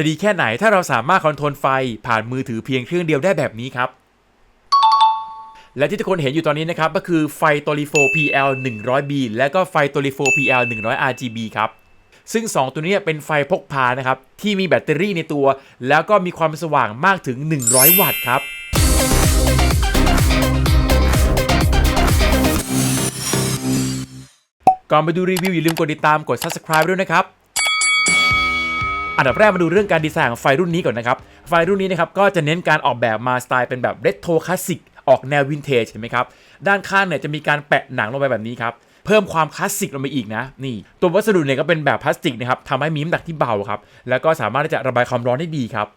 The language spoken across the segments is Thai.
จะดีแค่ไหนถ้าเราสามารถคอนโทรลไฟผ่านมือถือเพียงเครื่องเดียวได้แบบนี้ครับ และที่ทุกคนเห็นอยู่ตอนนี้นะครับ ก็คือไฟตัวรีโฟ PL 100B และก็ไฟตัวรีโฟ PL 100 RGB ครับซึ่ง 2 ตัวนี้เป็นไฟพกพานะครับ ที่มีแบตเตอรี่ในตัว แล้วก็มีความสว่างมากถึง 100 วัตต์ครับ ก่อนไปดูรีวิวอย่าลืมกดติดตามกด subscribe ด้วยนะครับ อันดับแรกมาดูเรื่องการดีไซน์ของไฟรุ่นนี้ก่อนนะครับ ไฟรุ่นนี้นะครับก็จะเน้นการออกแบบมาสไตล์เป็นแบบเรโทรคลาสสิกออกแนววินเทจเห็นไหมครับ ด้านข้างเนี่ยจะมีการแปะหนังลงไปแบบนี้ครับ เพิ่มความคลาสสิกลงไปอีกนะ นี่ ตัววัสดุเนี่ยก็เป็นแบบพลาสติกนะครับทำให้มีน้ำหนักที่เบาครับ แล้วก็สามารถที่จะระบายความร้อนได้ดีครับ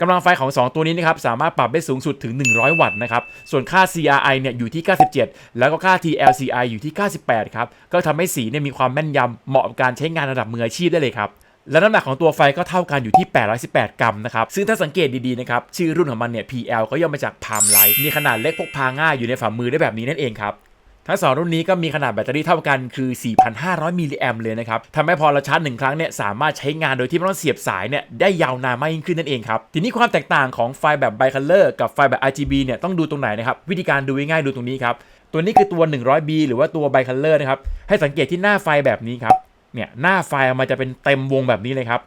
กำลังไฟของ 2 ตัวนี้นะครับสามารถปรับได้สูงสุดถึง 100 วัตต์นะครับ ส่วนค่า CRI เนี่ยอยู่ที่ 97 แล้วก็ค่า TLCI อยู่ที่ 98 ครับ ก็ทำให้สีเนี่ยมีความแม่นยำเหมาะกับการใช้งานระดับมืออาชีพได้เลยครับ และน้ำหนักของตัวไฟก็เท่ากันอยู่ที่ 818 กรัมนะครับ ซึ่งถ้าสังเกตดีๆนะครับ ชื่อรุ่นของมันเนี่ย PL ก็ย่อมาจาก Palm Light มีขนาดเล็กพกพาง่ายอยู่ในฝ่ามือได้แบบนี้นั่นเองครับทั้งสองรุ่นนี้ก็มีขนาดแบตเตอรี่เท่ากันคือ 4,500 มิลลิแอมเลยนะครับ ทำให้พอเราชาร์จหนึ่งครั้งเนี่ยสามารถใช้งานโดยที่ไม่ต้องเสียบสายเนี่ยได้ยาวนานมากยิ่งขึ้นนั่นเองครับ ทีนี้ความแตกต่างของไฟแบบไบคัลเลอร์กับไฟแบบ RGB เนี่ยต้องดูตรงไหนนะครับ วิธีการดูง่ายๆดูตรงนี้ครับ ตัวนี้คือตัว 100B หรือว่าตัวไบคัลเลอร์นะครับ ให้สังเกตที่หน้าไฟแบบนี้ครับ เนี่ยหน้าไฟมันจะเป็นเต็มวงแบบนี้เลยครับ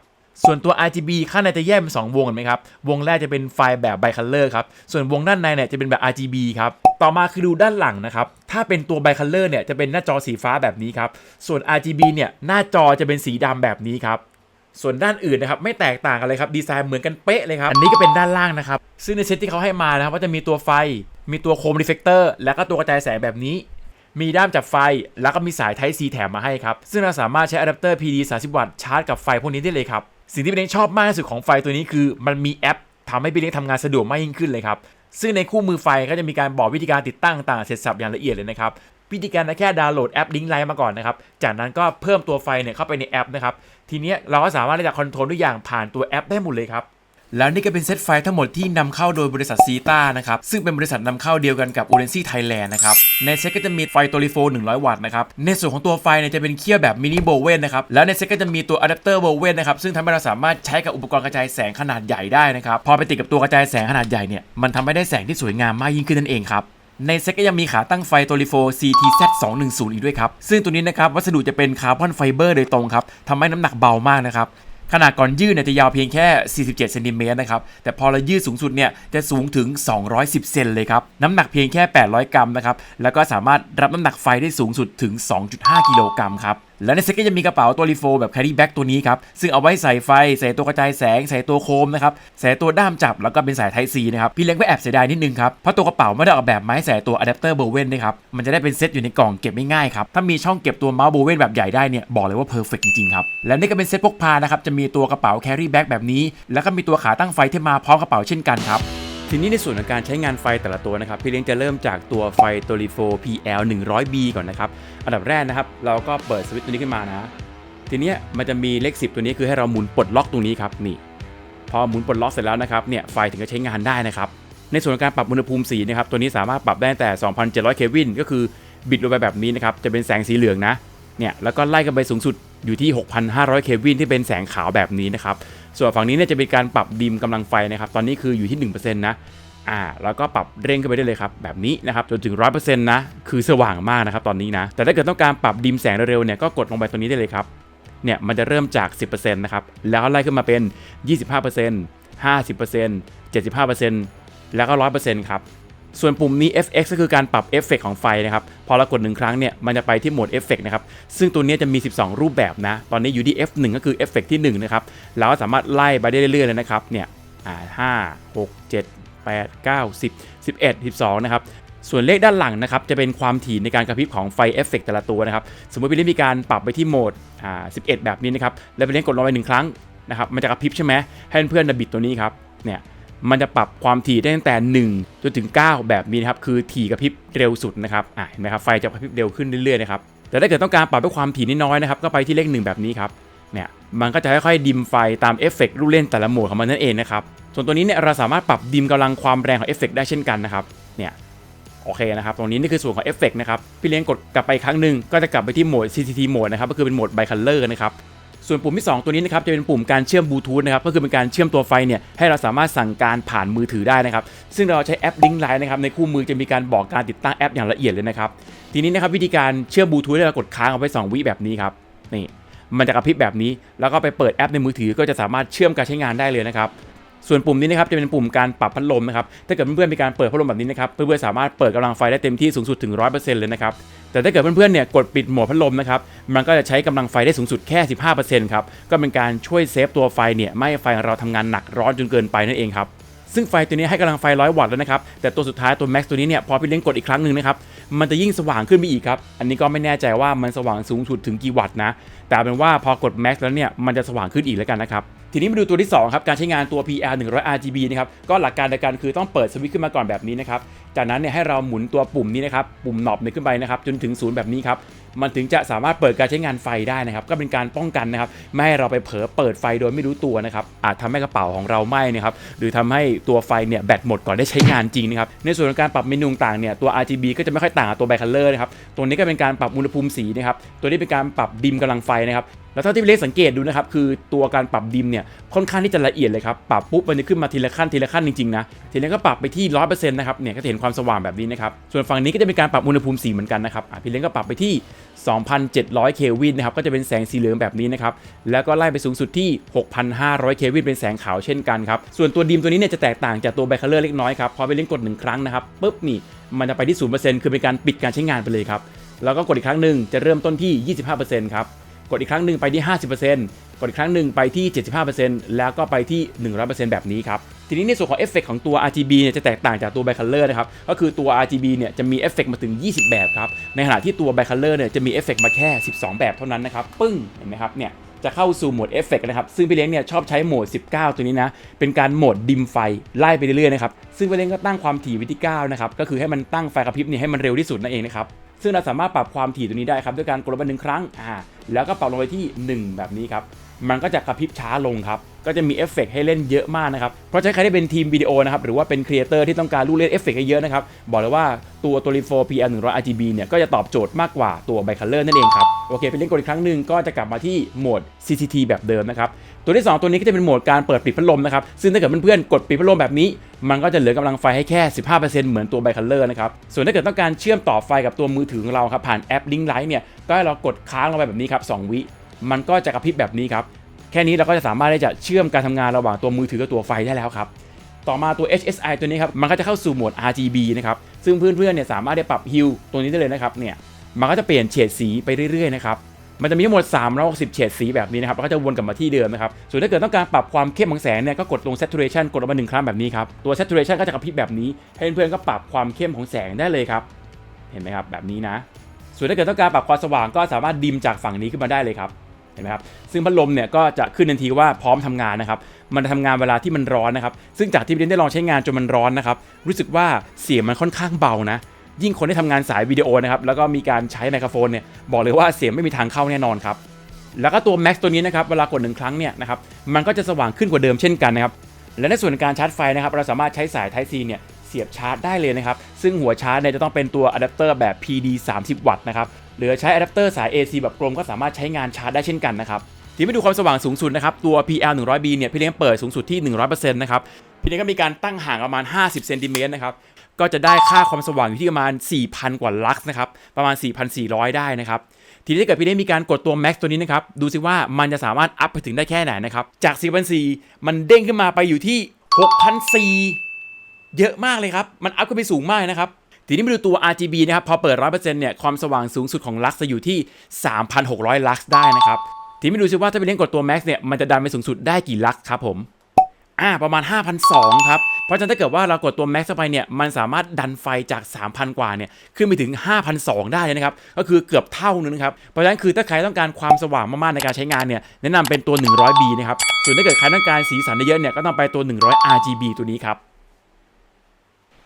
ส่วนตัว RGB ข้างในจะแยกเป็น2วงเห็นไหมครับ วงแรกจะเป็นไฟแบบไบคัลเลอร์ครับ ส่วนวงด้านในเนี่ยจะเป็นแบบ RGB ครับ ต่อมาคือดูด้านหลังนะครับ ถ้าเป็นตัวไบคัลเลอร์เนี่ยจะเป็นหน้าจอสีฟ้าแบบนี้ครับ ส่วน RGB เนี่ยหน้าจอจะเป็นสีดำแบบนี้ครับส่วนด้านอื่นนะครับไม่แตกต่างกันเลยครับดีไซน์เหมือนกันเป๊ะเลยครับ อันนี้ก็เป็นด้านล่างนะครับ ซึ่งในเซตที่เขาให้มานะครับก็จะมีตัวไฟ มีตัวโคมรีเฟกเตอร์ แล้วก็ตัวกระจายแสงแบบนี้ มีด้ามจับไฟ แล้วก็มีสาย Type C แถมมาให้ครับ ซึ่งเราสามารถใช้อะแดปเตอร์ PD 30 วัตต์ชาร์จกับไฟพวกนี้ได้เลยครับ สิ่งที่พี่เล้งชอบมากที่สุดของไฟตัวนี้คือมันมีแอปทำให้พี่เล้งทำงานสะดวกมากยิ่งขึ้นเลยครับซึ่งในคู่มือไฟก็จะมีการบอกวิธีการติดตั้งต่างเสร็จสับอย่างละเอียดเลยนะครับวิธีการแค่ดาวน์โหลดแอปลิงก์ไลน์มาก่อนนะครับ จากนั้นก็เพิ่มตัวไฟเนี่ยเข้าไปในแอปนะครับ ทีนี้เราก็สามารถที่จะคอนโทรลทุกอย่างผ่านตัวแอปได้หมดเลยครับ แล้วนี่ก็เป็นเซตไฟทั้งหมดที่นำเข้าโดยบริษัทซีตานะครับ ซึ่งเป็นบริษัทนำเข้าเดียวกันกับ u r e n c y Thailand นะครับ ในเซตก็จะมีไฟตัวรีโฟ 100 วัตต์นะครับ ในส่วนของตัวไฟเนี่ยจะเป็นเคี่ยวแบบมินิโบเวนนะครับ แล้วในเซตก็จะมีตัวอะแดปเตอร์โบเวนนะครับ ซึ่งทำให้เราสามารถใช้กับอุปกรณ์กระจายแสงขนาดใหญ่ได้นะครับ พอไปติดกับตัวกระจายแสงขนาดใหญ่เนี่ย มันทำให้ได้แสงที่สวยงามมากยิ่งขึ้นนั่นเองครับในเซ็ตก็ยังมีขาตั้งไฟตัวรีโฟ CTZ 210อีกด้วยครับ ซึ่งตัวนี้นะครับ วัสดุจะเป็นคาร์บอนไฟเบอร์โดยตรงครับทำให้น้ำหนักเบามากนะครับ ขนาดก่อนยืดเนี่ยจะยาวเพียงแค่ 47เซนติเมตรนะครับ แต่พอเรายืดสูงสุดเนี่ยจะสูงถึง 210 เซนเลยครับ น้ำหนักเพียงแค่ 800 กรัมนะครับ แล้วก็สามารถรับน้ำหนักไฟได้สูงสุดถึง 2.5 กิโลกรัมครับ และในเซ็ตก็จะมีกระเป๋าตัวรีโฟแบบ carry bag ตัวนี้ครับซึ่งเอาไว้ใส่ไฟ ใส่ตัวกระจายแสง ใส่ตัวโคมนะครับใส่ตัวด้ามจับแล้วก็เป็นสาย Type C นะครับพี่เล็กก็แอบเสียดายนิดนึงครับเพราะตัวกระเป๋าไม่ได้ออกแบบมาให้ใส่ตัวอะแดปเตอร์เบลเวนนะครับมันจะได้เป็นเซตอยู่ในกล่องเก็บไม่ง่ายครับถ้ามีช่องเก็บตัวเมาส์เบลเวนแบบใหญ่ได้เนี่ยบอกเลยว่าเพอร์เฟกจริงๆครับและนี่ก็เป็นเซตพกพานะครับจะมีตัวกระเป๋า carry bag แบบนี้ แล้วก็มีตัวขาตั้งไฟที่มาพร้อมกระเป๋าเช่นกันครับ ทีนี้ในส่วนของการใช้งานไฟแต่ละตัวนะครับ พี่เลี้ยงจะเริ่มจากตัวไฟตัวรีโฟ PL 100B ก่อนนะครับ อันดับแรกนะครับ เราก็เปิดสวิตช์ตัวนี้ขึ้นมานะ ทีนี้มันจะมีเลข 10 ตัวนี้คือให้เราหมุนปลดล็อกตรงนี้ครับนี่ พอหมุนปลดล็อกเสร็จแล้วนะครับเนี่ยไฟถึงจะใช้งานได้นะครับ ในส่วนของการปรับอุณหภูมิสีนะครับตัวนี้สามารถปรับได้แต่ 2,700 เควินก็คือบิดลงไปแบบนี้นะครับจะเป็นแสงสีเหลืองนะเนี่ยแล้วก็ไล่กันไปสูงสุดอยู่ที่ 6,500 เควินที่เป็นแสงขาวแบบนี้นะครับ ส่วนฝั่งนี้เนี่ยจะเป็นการปรับดิมกำลังไฟนะครับ ตอนนี้คืออยู่ที่ 1%นะอ่าแล้วก็ปรับเร่งขึ้นไปได้เลยครับ แบบนี้นะครับ จนถึง 100%นะคือสว่างมากนะครับตอนนี้นะ แต่ถ้าเกิดต้องการปรับดิมแสงเร็วๆเนี่ยก็กดลงไปตรงนี้ได้เลยครับเนี่ยมันจะเริ่มจาก 10%นะครับแล้วไล่ขึ้นมาเป็น 25% 50% 75%แล้วก็ 100%ครับ ส่วนปุ่มนี้ FX ก็คือการปรับเอฟเฟกของไฟนะครับ พอเรากดหนึ่งครั้งเนี่ย มันจะไปที่โหมดเอฟเฟกนะครับ ซึ่งตัวนี้จะมี 12 รูปแบบนะ ตอนนี้อยู่ที่ F1 ก็คือเอฟเฟกที่1นะครับ เราก็สามารถไล่ไปได้เรื่อยๆเลยนะครับ เนี่ยอ่า5 6 7 8 9 10 11 12นะครับส่วนเลขด้านหลังนะครับจะเป็นความถี่ในการกระพริบของไฟเอฟเฟกแต่ละตัวนะครับ สมมติพี่เล่นมีการปรับไปที่โหมดอ่า11 แบบนี้นะครับ แล้วพี่เล่นกดลงไปหนึ่งครั้งนะครับ มันจะกระพริบใช่ไหมให้เพื่อนๆนะบิดตัวนี้ครับ เนี่ย มันจะปรับความถี่ได้ตั้งแต่ 1 จนถึง 9 แบบนี้นะครับ คือถี่กระพริบเร็วสุดนะครับอ่าเห็นไหมครับไฟจะกระพริบเร็วขึ้นเรื่อยๆนะครับแต่ถ้าเกิดต้องการปรับด้วยความถี่น้อยๆนะครับก็ไปที่เลขหนึ่งแบบนี้ครับเนี่ยมันก็จะค่อยๆดิมไฟตามเอฟเฟกต์ลูกเล่นแต่ละโหมดของมันนั่นเองนะครับส่วนตัวนี้เนี่ยเราสามารถปรับดิมกำลังความแรงของเอฟเฟกต์ได้เช่นกันนะครับเนี่ยโอเคนะครับ ตรงนี้นี่คือส่วนของเอฟเฟกนะครับ พี่เลี้ยงกดกลับไปครั้งหนึ่งก็จะกลับไปที่โหมด CCT โหมดนะครับ ก็คือเป็นโหมด Bicolor นะครับ ส่วนปุ่มที่ 2 ตัวนี้นะครับจะเป็นปุ่มการเชื่อมบลูทูธนะครับก็คือเป็นการเชื่อมตัวไฟเนี่ยให้เราสามารถสั่งการผ่านมือถือได้นะครับซึ่งเราใช้แอปลิงก์ไลน์นะครับในคู่มือจะมีการบอกการติดตั้งแอปอย่างละเอียดเลยนะครับทีนี้นะครับวิธีการเชื่อมบลูทูธเรากดค้างเอาไว้2วิแบบนี้ครับนี่มันจะกระพริบแบบนี้ แล้วก็ไปเปิดแอปในมือถือก็จะสามารถเชื่อมการใช้งานได้เลยนะครับ ส่วนปุ่มนี้นะครับจะเป็นปุ่มการปรับพัดลมนะครับถ้าเกิดเพื่อนๆมีการเปิดพัดลมแบบนี้นะครับเพื่อนๆสามารถเปิดกำลังไฟได้เต็มที่สูงสุดถึง 100%เลยนะครับแต่ถ้าเกิดเพื่อนๆเนี่ยกดปิดโหมดพัดลมนะครับมันก็จะใช้กำลังไฟได้สูงสุดแค่ 15%ครับก็เป็นการช่วยเซฟตัวไฟเนี่ยไม่ให้ไฟของเราทำงานหนักร้อนจนเกินไปนั่นเองครับซึ่งไฟตัวนี้ให้กำลังไฟ 100 วัตต์แล้วนะครับ แต่ตัวสุดท้ายตัว Max ตัวนี้เนี่ยพอพี่เล้งกดอีกครั้งหนึ่งนะครับ มันจะยิ่งสว่างขึ้นไปอีกครับ อันนี้ก็ไม่แน่ใจว่ามันสว่างสูงสุดถึงกี่วัตต์นะ แต่เป็นว่าพอกด Max แล้วเนี่ยมันจะสว่างขึ้นอีกแล้วกันนะครับ ทีนี้มาดูตัวที่ 2 ครับ การใช้งานตัว PR 100 RGB นะครับ ก็หลักการเดียวกันคือต้องเปิดสวิตช์ขึ้นมาก่อนแบบนี้นะครับ จากนั้นเนี่ยให้เราหมุนตัวปุ่มนี้นะครับ ปุ่มหนอบเนี่ยขึ้นไปนะครับ จนถึงศูนย์แบบนี้ครับ มันถึงจะสามารถเปิดการใช้งานไฟได้นะครับ ก็เป็นการป้องกันนะครับ ไม่ให้เราไปเผลอเปิดไฟโดยไม่รู้ตัวนะครับ อาจทำให้กระเป๋าของเราไหม้นะครับ หรือทำให้ตัวไฟเนี่ยแบตหมดก่อนได้ใช้งานจริงนะครับ ในส่วนของการปรับเมนูต่างเนี่ย ตัว RGB ก็จะไม่ค่อยต่างกับตัว b บคัลเลอร์นะครับ ตัวนี้ก็เป็นการปรับอุณหภูมิสีนะครับ ตัวนี้เป็นการปรับดิมกำลังไฟนะครับ แล้วเท่าที่พี่เล็กสังเกตดูนะครับคือตัวการปรับดิมเนี่ยค่อนข้างที่จะละเอียดเลยครับปรับปุ๊บมันจะขึ้นมาทีละขั้นทีละขั้นจริงๆนะทีนี้ก็ปรับไปที่100%นต์นะครับเนี่ยก็จะเห็นความสว่างแบบนี้นะครับส่วนฝั่งนี้ก็จะเป็นการปรับอุณหภูมิสีเหมือนกันนะครับพี่เล็กก็ปรับไปที่ 2,700 เคลวินนะครับก็จะเป็นแสงสีเหลืองแบบนี้นะครับแล้วก็ไล่ไปสูงสุดที่ 6,500 เคลวินเป็นแสงขาวเช่นกันครับส่วนตัวดิมตัวนี้เนี่ยจะแตกต่างจากตัวไบคเลอร์เล็กน้อยครับพอไปเล่นกดหนึ่งครั้งนะครับปุ๊บนี่มันจะไปที่0%คือเป็นการปิดการใช้งานไปเลยครับแล้วก็กดอีกครั้งหนึ่งจะเริ่มต้นที่ 25%ครับ กดอีกครั้งหนึ่งไปที่ 50%กดอีกครั้งหนึ่งไปที่ 75%แล้วก็ไปที่ 100%แบบนี้ครับ ทีนี้ในส่วนของเอฟเฟกของตัว RGB เนี่ยจะแตกต่างจากตัว Bicolor นะครับ ก็คือตัว RGB เนี่ยจะมีเอฟเฟกมาถึง 20 แบบครับ ในขณะที่ตัว Bicolor เนี่ยจะมีเอฟเฟกมาแค่ 12 แบบเท่านั้นนะครับ ปึ้ง เห็นไหมครับ เนี่ยจะเข้าสู่โหมดเอฟเฟกนะครับ ซึ่งพี่เล้งเนี่ยชอบใช้โหมด 19 ตัวนี้นะ เป็นการโหมดดิมไฟไล่ไปเรื่อยๆนะครับ ซึ่งพี่เล้งก็ตั้งความถี่ไวิธี9นะครับ ก็คือให้มันตั้งไฟกระพริบเนี่ยให้มันเร็วที่สุดนั่นเองนะครับ ซึ่งเราสามารถปรับความถี่ตัวนี้ได้ครับด้วยการกดลงไปหนึ่งครั้งอ่าแล้วก็ปรับลงไปที่ 1 แบบนี้ครับมันก็จะกระพริบช้าลงครับก็จะมีเอฟเฟกต์ให้เล่นเยอะมากนะครับ เพราะฉะนั้นใครที่เป็นทีมวิดีโอนะครับ หรือว่าเป็นครีเอเตอร์ที่ต้องการลูกเล่นเอฟเฟกต์ให้เยอะนะครับ บอกเลยว่าตัวตัว r e f o PM 100 RGB เนี่ยก็จะตอบโจทย์มากกว่าตัว Bicolor นั่นเองครับ โอเค ไปเล่นกดอีกครั้งหนึ่งก็จะกลับมาที่โหมด CCT แบบเดิมนะครับ ตัวที่ 2 ตัวนี้ก็จะเป็นโหมดการเปิดปิดพัดลมนะครับ ซึ่งถ้าเกิดเพื่อนๆกดปิดพัดลมแบบนี้ มันก็จะเหลือกำลังไฟให้แค่ 15%เหมือนตัว Bicolor นะครับ ส่วนถ้าเกิดต้องการเชื่อมต่อไฟกับตัวมือถือของเราครับผ่านแอป Link Light เนี่ย ก็ให้เรากดค้างลงไปแบบนี้ครับ2วิ มันก็จะกระพริบแบบนี้ครับ แค่นี้เราก็จะสามารถที่จะเชื่อมการทำงานระหว่างตัวมือถือกับตัวไฟได้แล้วครับต่อมาตัว HSI ตัวนี้ครับ มันก็จะเข้าสู่โหมด RGB นะครับ ซึ่งเพื่อนๆเนี่ยสามารถได้ปรับฮิวตัวนี้ได้เลยนะครับ เนี่ย มันก็จะเปลี่ยนเฉดสีไปเรื่อยๆนะครับ มันจะมีทั้งหมด360เฉดสีแบบนี้นะครับแล้วก็จะวนกลับมาที่เดิมนะครับ ส่วนถ้าเกิดต้องการปรับความเข้มของแสงเนี่ยก็กดลง saturation กดลงมาหนึ่งครั้งแบบนี้ครับตัว saturation ก็จะกระพริบแบบนี้ให้เพื่อนๆก็ปรับความเข้มของแสงได้เลยครับ เห็นไหมครับแบบนี้นะ ส่วนถ้าเกิดต้องการปรับความสว่างก็สามารถดิมจากฝั่งนี้ขึ้นมาได้เลยครับเห็นไหมครับซึ่งพัดลมเนี่ยก็จะขึ้นทันทีว่าพร้อมทำงานนะครับ มันจะทำงานเวลาที่มันร้อนนะครับ ซึ่งจากที่พี่เล่นได้ลองใช้งานจนมันร้อนนะครับ รู้สึกว่าเสียงมันค่อนข้างเบานะ ยิ่งคนที่ทำงานสายวิดีโอนะครับแล้วก็มีการใช้ไมโครโฟนเนี่ยบอกเลยว่าเสียงไม่มีทางเข้าแน่นอนครับแล้วก็ตัว Max ตัวนี้นะครับเวลากดหนึ่งครั้งเนี่ยนะครับมันก็จะสว่างขึ้นกว่าเดิมเช่นกันนะครับและในส่วนการชาร์จไฟนะครับเราสามารถใช้สาย Type C เนี่ยเสียบชาร์จได้เลยนะครับซึ่งหัวชาร์จเนี่ยจะต้องเป็นตัวอะแดปเตอร์แบบ PD 30 วัตต์นะครับหรือใช้อะแดปเตอร์สาย AC แบบกลมก็สามารถใช้งานชาร์จได้เช่นกันนะครับที่ไปดูความสว่างสูงสุดนะครับตัว PL 100B เนี่ยพี่เลี้ยงเปิดสูงสุดที่ 100%นะครับพี่เลี้ยงก็มีการตั้งห่างประมาณ 50 เซนติเมตรนะครับ ก็จะได้ค่าความสว่างอยู่ที่ประมาณ 4,000 กว่าลักซ์นะครับ ประมาณ 4,400 ได้นะครับ ทีนี้ถ้าเกิดพี่ได้มีการกดตัว Max ตัวนี้นะครับ ดูสิว่ามันจะสามารถอัพไปถึงได้แค่ไหนนะครับ จาก 4,400 มันเด้งขึ้นมาไปอยู่ที่ 6,400 เยอะมากเลยครับ มันอัพขึ้นไปสูงมากนะครับ ทีนี้มาดูตัว RGB นะครับ พอเปิด 100%เนี่ย ความสว่างสูงสุดของลักซ์จะอยู่ที่ 3,600 ลักซ์ได้นะครับ ทีนี้มาดูซิว่าถ้าไปเล่นกดตัว Max เนี่ย มันจะดันไปสูงสุดได้กี่ลักซ์ครับผม อ่าประมาณ 5,200 ครับ เพราะฉะนั้นถ้าเกิดว่าเรากดตัว Max เข้าไปเนี่ย มันสามารถดันไฟจาก 3,000 กว่าเนี่ย ขึ้นไปถึง 5,200 ได้เลยนะครับ ก็คือเกือบเท่านึงนะครับ เพราะฉะนั้นคือถ้าใครต้องการความสว่างมากๆในการใช้งานเนี่ย แนะนำเป็นตัว 100B นะครับ ส่วนถ้าเกิดใครต้องการสีสันเยอะเนี่ย ก็ต้องไปตัว 100 RGB ตัวนี้ครับ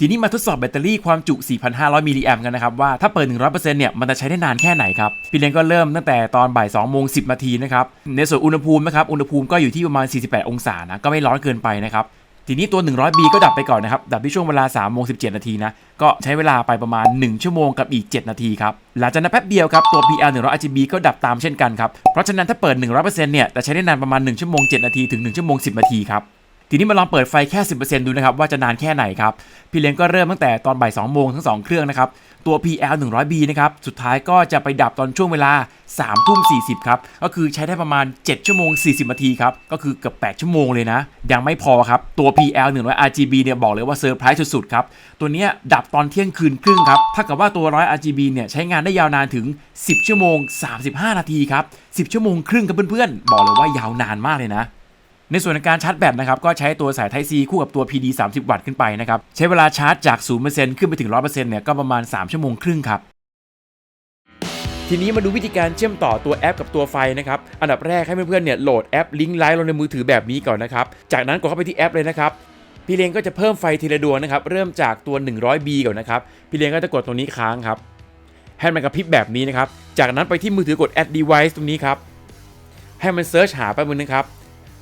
ทีนี้มาทดสอบแบตเตอรี่ความจุ 4,500 มิลลิแอมกันนะครับ ว่าถ้าเปิด 100%เนี่ย มันจะใช้ได้นานแค่ไหนครับ พี่เลี้ยงก็เริ่มตั้งแต่ตอนบ่าย2โมง10นาทีนะครับ ในส่วนอุณหภูมินะครับ อุณหภูมิก็อยู่ที่ประมาณ 48 องศานะ ก็ไม่ร้อนเกินไปนะครับ ทีนี้ตัว 100B ก็ดับไปก่อนนะครับ ดับที่ช่วงเวลา3โมง17 นาทีนะ ก็ใช้เวลาไปประมาณ 1 ชั่วโมงกับอีก 7 นาทีครับ หลังจากนั้นแป๊บเดียวครับ ตัว PL 100 RGB ก็ดับตามเช่นกันครับ เพราะฉะนั้นถ้าเปิด 100%เนี่ยแต่ใช้ได้นานประมาณ1ชั่วโมง7นาทีถึง1ชั่วโมง10 นาทีครับ ทีนี้มาลองเปิดไฟแค่ 10%ดูนะครับว่าจะนานแค่ไหนครับ พี่เลี้ยงก็เริ่มตั้งแต่ตอนบ่าย2โมงทั้ง 2 เครื่องนะครับ ตัว PL 100B นะครับ สุดท้ายก็จะไปดับตอนช่วงเวลา3ทุ่ม40 ครับ ก็คือใช้ได้ประมาณ 7 ชั่วโมง 40 นาทีครับ ก็คือเกือบ 8 ชั่วโมงเลยนะ ยังไม่พอครับ ตัว PL 100 RGB เนี่ยบอกเลยว่าเซอร์ไพรส์สุดๆครับ ตัวเนี้ยดับตอนเที่ยงคืนครึ่งครับถ้ากับว่าตัว100 RGB เนี่ยใช้งานได้ยาวนานถึง 10 ชั่วโมง 35 นาทีครับ 10 ชั่วโมงครึ่งครับเพื่อนๆ บอกเลยว่ายาวนานมากเลยนะ ในส่วนของการชาร์จแบตนะครับก็ใช้ตัวสาย Type C คู่กับตัว PD 30 วัตต์ขึ้นไปนะครับใช้เวลาชาร์จจาก 0%ขึ้นไปถึง 100%เนี่ยก็ประมาณ 3 ชั่วโมงครึ่งครับทีนี้มาดูวิธีการเชื่อมต่อตัวแอปกับตัวไฟนะครับ อันดับแรกให้เพื่อนๆเนี่ยโหลดแอปลิงก์ไลน์ลงในมือถือแบบนี้ก่อนนะครับ จากนั้นกดเข้าไปที่แอปเลยนะครับ พี่เลี้ยงก็จะเพิ่มไฟทีละดวงนะครับ เริ่มจากตัว 100B ก่อนนะครับ พี่เลี้ยงก็จะกดตรงนี้ค้างครับ ให้มันกระพริบแบบนี้นะครับ จากนั้นไปที่มือถือกด add device ตรงนี้ครับ ให้มันเซิร์ชหาแป๊บนึงนะครับ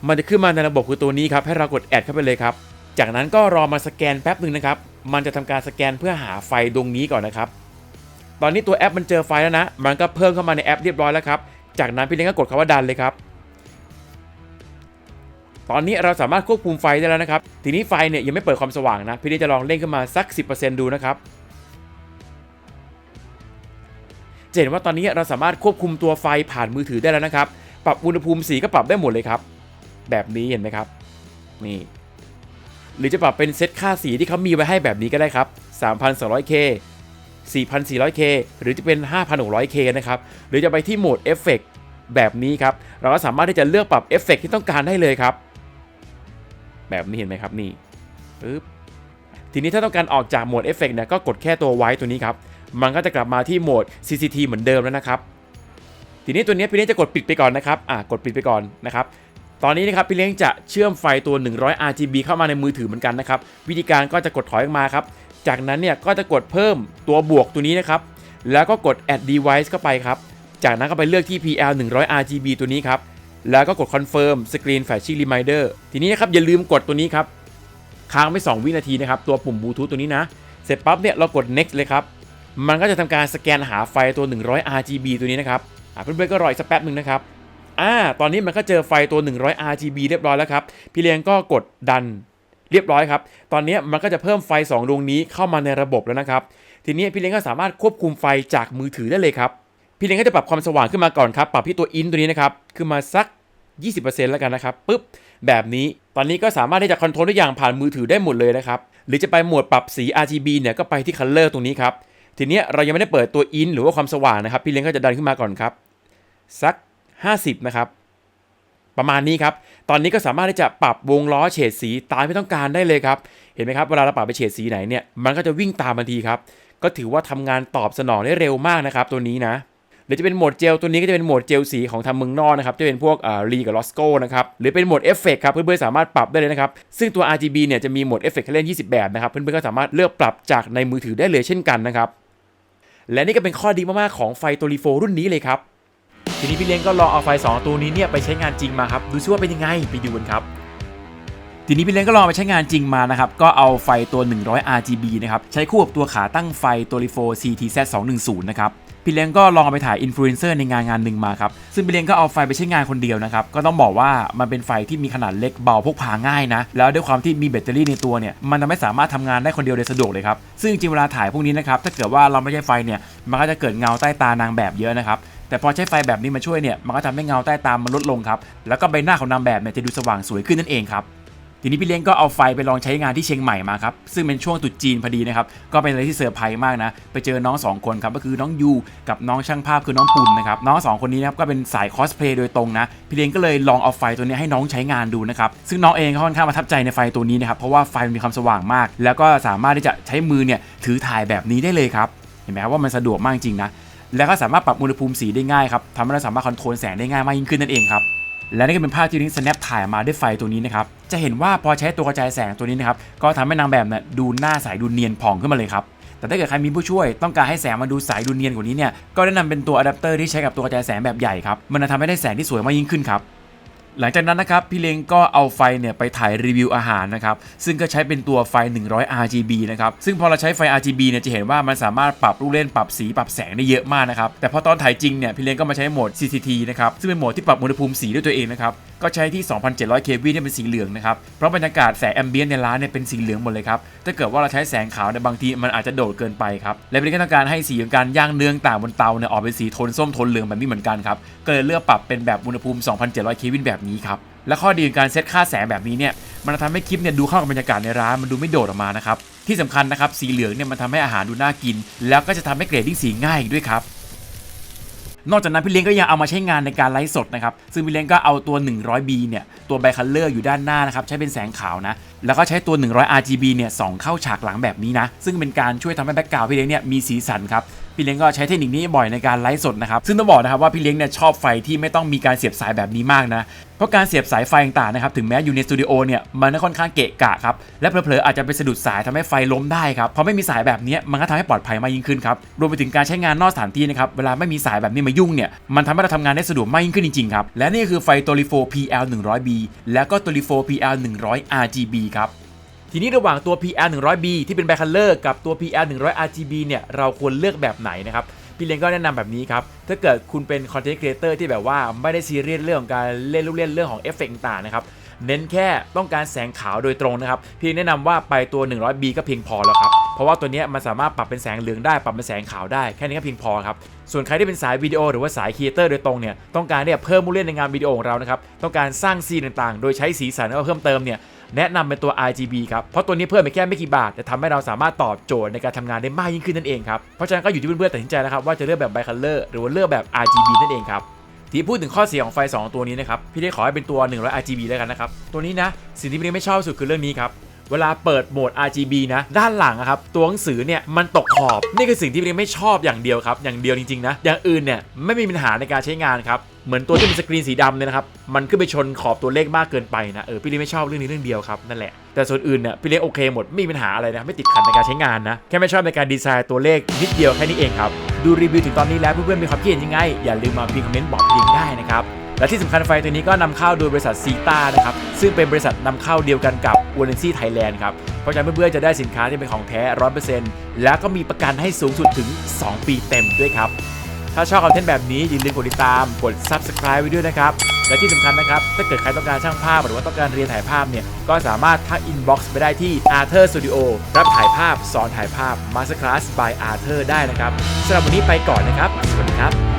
มันจะขึ้นมาในระบบคือตัวนี้ครับให้เรากดแอดเข้าไปเลยครับ จากนั้นก็รอมาสแกนแป๊บหนึ่งนะครับ มันจะทำการสแกนเพื่อหาไฟดวงนี้ก่อนนะครับ ตอนนี้ตัวแอปมันเจอไฟแล้วนะ มันก็เพิ่มเข้ามาในแอปเรียบร้อยแล้วครับ จากนั้นพี่เล้งก็กดคำว่าดันเลยครับ ตอนนี้เราสามารถควบคุมไฟได้แล้วนะครับ ทีนี้ไฟเนี่ยยังไม่เปิดความสว่างนะ พี่เล้งจะลองเล่นขึ้นมาสัก 10%ดูนะครับเห็นว่าตอนนี้เราสามารถควบคุมตัวไฟผ่านมือถือได้แล้วนะครับ ปรับอุณหภูมิสีก็ปรับได้หมดเลยครับ แบบนี้เห็นไหมครับ นี่ หรือจะปรับเป็นเซตค่าสีที่เขามีไว้ให้แบบนี้ก็ได้ครับ 3,200K 4,400K หรือจะเป็น 5,600K นะครับ หรือจะไปที่โหมดเอฟเฟกแบบนี้ครับ เราก็สามารถที่จะเลือกปรับเอฟเฟกที่ต้องการได้เลยครับ แบบนี้เห็นไหมครับนี่ปึ๊บทีนี้ถ้าต้องการออกจากโหมดเอฟเฟกเนี่ยก็กดแค่ตัวไว้ตัวนี้ครับ มันก็จะกลับมาที่โหมด CCT เหมือนเดิมแล้วนะครับ ทีนี้ตัวนี้พี่เลี้จะกดปิดไปก่อนนะครับ อะกดปิดไปก่อนนะครับ ตอนนี้นะครับพี่เลี้ยงจะเชื่อมไฟตัว 100 RGB เข้ามาในมือถือเหมือนกันนะครับวิธีการก็จะกดถอยออกมาครับจากนั้นเนี่ยก็จะกดเพิ่มตัวบวกตัวนี้นะครับแล้วก็กด add device เข้าไปครับจากนั้นก็ไปเลือกที่ PL 100 RGB ตัวนี้ครับแล้วก็กด confirm screen flashing reminder ทีนี้นะครับอย่าลืมกดตัวนี้ครับค้างไป2วินาทีนะครับตัวปุ่มบลูทูธตัวนี้นะเสร็จปั๊บเนี่ยเรากด next เลยครับมันก็จะทำการสแกนหาไฟตัว 100 RGB ตัวนี้นะครับอะเพื่อนๆก็รออีกสักแป๊บหนึ่งนะครับ อ่า ตอนนี้มันก็เจอไฟตัว 100 RGB เรียบร้อยแล้วครับ พี่เลี้ยงก็กดดันเรียบร้อยครับ ตอนนี้มันก็จะเพิ่มไฟ 2 ดวงนี้เข้ามาในระบบแล้วนะครับ ทีนี้พี่เลี้ยงก็สามารถควบคุมไฟจากมือถือได้เลยครับ พี่เลี้ยงก็จะปรับความสว่างขึ้นมาก่อนครับ ปรับที่ตัวอินตัวนี้นะครับ ขึ้นมาสัก 20%แล้วกันนะครับปึ๊บ แบบนี้ ตอนนี้ก็สามารถที่จะคอนโทรลทุกอย่างผ่านมือถือได้หมดเลยนะครับ หรือจะไปหมวดปรับสี RGB เนี่ย ก็ไปที่ Color ตรงนี้ครับ ทีนี้เรายังไม่ได้เปิดตัวอินหรือว่าความสว่างนะครับ พี่เลี้ยงก็จะดันขึ้นมาก่อนครับ สัก 50 นะครับ ประมาณนี้ครับ ตอนนี้ก็สามารถที่จะปรับวงล้อเฉดสีตามที่ต้องการได้เลยครับ เห็นไหมครับ เวลาเราปรับไปเฉดสีไหนเนี่ย มันก็จะวิ่งตามทันทีครับ ก็ถือว่าทำงานตอบสนองได้เร็วมากนะครับ ตัวนี้นะหรือจะเป็นโหมดเจลตัวนี้ก็จะเป็นโหมดเจลสีของทางเมืองนอกนะครับ จะเป็นพวกอ่ารีกับลอสโก้นะครับ หรือเป็นโหมดเอฟเฟกครับ เพื่อนๆสามารถปรับได้เลยนะครับ ซึ่งตัว RGB เนี่ยจะมีโหมดเอฟเฟกให้เล่น 20 แบบนะครับ เพื่อนๆก็สามารถเลือกปรับจากในมือถือได้เลยเช่นกันนะครับ และนี่ก็เป็นข้อดีมากๆของไฟตัวรีโฟรุ่นนี้เลยครับ ทีนี้พี่เลี้ยงก็ลองเอาไฟ2ตัวนี้เนี่ยไปใช้งานจริงมาครับดูซิว่าเป็นยังไงไปดูกันครับทีนี้พี่เลี้ยงก็ลองไปใช้งานจริงมานะครับ ก็เอาไฟตัว 100 RGB นะครับ ใช้คู่กับตัวขาตั้งไฟตัวรีโฟ CTZ 210 นะครับ พี่เลี้ยงก็ลองเอาไปถ่ายอินฟลูเอนเซอร์ในงานงานหนึ่งมาครับ ซึ่งพี่เลี้ยงก็เอาไฟไปใช้งานคนเดียวนะครับ ก็ต้องบอกว่ามันเป็นไฟที่มีขนาดเล็กเบาพกพาง่ายนะ แล้วด้วยความที่มีแบตเตอรี่ในตัวเนี่ย มันทำให้สามารถทำงานได้คนเดียวได้สะดวกเลยครับ ซึ่งจริงเวลาถ่ายพวกนี้นะครับ ถ้าเกิดว่าเราไม่ใช้ไฟเนี่ย มันก็จะเกิดเงาใต้ตานางแบบเยอะนะครับ แต่พอใช้ไฟแบบนี้มาช่วยเนี่ยมันก็ทำให้เงาใต้ตามมันลดลงครับแล้วก็ใบหน้าของนางแบบเนี่ยจะดูสว่างสวยขึ้นนั่นเองครับทีนี้พี่เลี้ยงก็เอาไฟไปลองใช้งานที่เชียงใหม่มาครับ ซึ่งเป็นช่วงตรุษจีนพอดีนะครับ ก็เป็นอะไรที่เซอร์ไพรส์มากนะ ไปเจอน้อง 2 คนครับ ก็คือน้องยูกับน้องช่างภาพคือน้องปุณนะครับ น้อง 2 คนนี้นะครับก็เป็นสายคอสเพลย์โดยตรงนะ พี่เลี้ยงก็เลยลองเอาไฟตัวนี้ให้น้องใช้งานดูนะครับ ซึ่งน้องเองก็ค่อนข้างประทับใจในไฟตัวนี้นะครับ เพราะว่าไฟมันมีความสว่างมาก แล้วก็สามารถที่จะใช้มือเนี่ยถือถ่ายแบบนี้ได้เลยครับ เห็นไหมครับว่ามันสะดวกมากจริงนะ แล้วก็สามารถปรับอุณหภูมิสีได้ง่ายครับทำให้เราสามารถคอนโทรลแสงได้ง่ายมากยิ่งขึ้นนั่นเองครับและนี่ก็เป็นภาพที่นิ้ง snap ถ่ายมาด้วยไฟตัวนี้นะครับ จะเห็นว่าพอใช้ตัวกระจายแสงตัวนี้นะครับ ก็ทำให้นางแบบเนี่ยดูหน้าใสดูเนียนผ่องขึ้นมาเลยครับ แต่ถ้าเกิดใครมีผู้ช่วยต้องการให้แสงมันดูใสดูเนียนกว่านี้เนี่ย ก็แนะนำเป็นตัวอะแดปเตอร์ที่ใช้กับตัวกระจายแสงแบบใหญ่ครับ มันจะทำให้ได้แสงที่สวยมากยิ่งขึ้นครับ หลังจากนั้นนะครับพี่เล้งก็เอาไฟเนี่ยไปถ่ายรีวิวอาหารนะครับซึ่งก็ใช้เป็นตัวไฟ 100 RGB นะครับซึ่งพอเราใช้ไฟ RGB เนี่ยจะเห็นว่ามันสามารถปรับลูกเล่นปรับสีปรับแสงได้เยอะมากนะครับแต่พอตอนถ่ายจริงเนี่ยพี่เล้งก็มาใช้โหมด CCT นะครับซึ่งเป็นโหมดที่ปรับอุณหภูมิสีด้วยตัวเองนะครับก็ใช้ที่ 2,700เควีเนี่ยเป็นสีเหลืองนะครับ เพราะบรรยากาศแสงแอมเบียนในร้านเนี่ยเป็นสีเหลืองหมดเลยครับ ถ้าเกิดว่าเราใช้แสงขาวเนี่ยบางทีมันอาจจะโดดเกินไปครับ และพี่เล้งก็ต้องการให้สีของการย่างเนื้อต่างบนเตาเนี่ยออกเป็นสีโทนส้มโทนเหลืองแบบนี้เหมือนกันครับ ก็เลยเลือกปรับเป็นแบบอุณหภูมิ 2,700เควินแบบนี้ครับและข้อดีของการเซตค่าแสงแบบนี้เนี่ยมันจะทำให้คลิปเนี่ยดูเข้ากับบรรยากาศในร้านมันดูไม่โดดออกมานะครับที่สำคัญนะครับสีเหลืองเนี่ยมันทำให้อาหารดูน่ากิน แล้วก็จะทำให้เกรดดิ้งสีง่ายอีกด้วยครับนอกจากนั้นพี่เลี้ยงก็ยังเอามาใช้งานในการไลฟ์สดนะครับ ซึ่งพี่เลี้ยงก็เอาตัว 100B เนี่ย ตัวไบคัลเลอร์อยู่ด้านหน้านะครับ ใช้เป็นแสงขาวนะ แล้วก็ใช้ตัว 100 RGB เนี่ยส่องเข้าฉากหลังแบบนี้นะ ซึ่งเป็นการช่วยทำให้แบ็กกราวด์พี่เลี้ยงเนี่ยมีสีสันครับ พี่เลี้ยงก็ใช้เทคนิคนี้บ่อยในการไลฟ์สดนะครับซึ่งต้องบอกนะครับว่าพี่เลี้ยงเนี่ยชอบไฟที่ไม่ต้องมีการเสียบสายแบบนี้มากนะเพราะการเสียบสายไฟต่างๆนะครับถึงแม้อยู่ในสตูดิโอเนี่ยมันก็ค่อนข้างเกะกะครับและเผลอๆอาจจะไปสะดุดสายทำให้ไฟล้มได้ครับพราะไม่มีสายแบบนี้มันก็ทำให้ปลอดภัยมากยิ่งขึ้นครับรวมไปถึงการใช้งานนอกสถานที่นะครับเวลาไม่มีสายแบบนี้มายุ่งเนี่ยมันทำให้เราทำงานได้สะดวกมากยิ่งขึ้นจริงๆครับและนี่คือไฟตัวรีโฟ PL 100B แล้วก็ตัวรีโฟ PL 100 RGB ครับ ทีนี้ระหว่างตัว PR 100B ที่เป็น Back Color กับตัว PR 100 RGB เนี่ยเราควรเลือกแบบไหนนะครับพี่เล้งก็แนะนำแบบนี้ครับ ถ้าเกิดคุณเป็น Content Creator ที่แบบว่าไม่ได้ซีเรียสเรื่องของการเล่นลูกเล่นเรื่องของเอฟเฟกต์ต่างนะครับ เน้นแค่ต้องการแสงขาวโดยตรงนะครับ พี่แนะนำว่าไปตัว 100B ก็เพียงพอแล้วครับ เพราะว่าตัวนี้มันสามารถปรับเป็นแสงเหลืองได้ ปรับเป็นแสงขาวได้ แค่นี้ก็เพียงพอครับ ส่วนใครที่เป็นสายวิดีโอหรือว่าสายครีเอเตอร์โดยตรงเนี่ย ต้องการเนี่ยเพิ่มมูลเล่นในงานวิดีโอของเรานะครับ ต้องการสร้างซีนต่างๆ โดยใช้สีสันแล้วก็เพิ่มเติมเนี่ย แนะนำเป็นตัว RGB ครับ เพราะตัวนี้เพิ่มไปแค่ไม่กี่บาทแต่ทำให้เราสามารถตอบโจทย์ในการทำงานได้มากยิ่งขึ้นนั่นเองครับ เพราะฉะนั้นก็อยู่ที่เพื่อนๆตัดสินใจนะครับว่าจะเลือกแบบ Bicolor หรือว่าเลือกแบบ RGB นั่นเองครับที่พูดถึงข้อเสียของไฟ 2 ตัวนี้นะครับพี่ได้ขอให้เป็นตัว 100 RGB แล้วกันนะครับตัวนี้นะสิ่งที่พี่ไม่ชอบสุดคือเรื่องนี้ครับเวลาเปิดโหมด RGB นะด้านหลังอะครับตัวหนังสือเนี่ยมันตกขอบ นี่คือสิ่งที่พี่ไม่ชอบอย่างเดียวครับอย่างเดียวจริงๆนะอย่างอื่นเนี่ยไม่มีปัญหาในการใช้งานครับ เหมือนตัวที่เป็นสกรีนสีดำเนี่ยนะครับ มันขึ้นไปชนขอบตัวเลขมากเกินไปนะ เออ พี่เลี้ยงไม่ชอบเรื่องนี้เรื่องเดียวครับ นั่นแหละ แต่ส่วนอื่นเนี่ยพี่เลี้ยงโอเคหมด ไม่มีปัญหาอะไรนะ ไม่ติดขัดในการใช้งานนะ แค่ไม่ชอบในการดีไซน์ตัวเลขนิดเดียวแค่นี้เองครับ ดูรีวิวถึงตอนนี้แล้วเพื่อนๆมีความคิดเห็นยังไง อย่าลืมมาพิมพ์คอมเมนต์บอกพี่เพียงได้นะครับ และที่สำคัญไฟตัวนี้ก็นำเข้าโดยบริษัทซีตานะครับ ซึ่งเป็นบริษัทนำเข้าเดียวกันกับวอลเลนซี่ไทยแลนด์ครับ เพราะฉะนั้นเพื่อนๆจะได้สินค้าที่เป็นของแท้100%แล้วก็มีประกันให้สูงสุดถึง 2 ปีเต็มด้วยครับ ถ้าชอบคอนเทนต์แบบนี้อย่าลืมกดติดตาม กด Subscribe ไว้ด้วยนะครับ และที่สำคัญนะครับ ถ้าเกิดใครต้องการช่างภาพ หรือว่าต้องการเรียนถ่ายภาพเนี่ย ก็สามารถทัก inbox ไปได้ที่ Arthur Studio รับถ่ายภาพ สอนถ่ายภาพ Masterclass by Arthur ได้นะครับสำหรับวันนี้ไปก่อนนะครับ สวัสดีครับ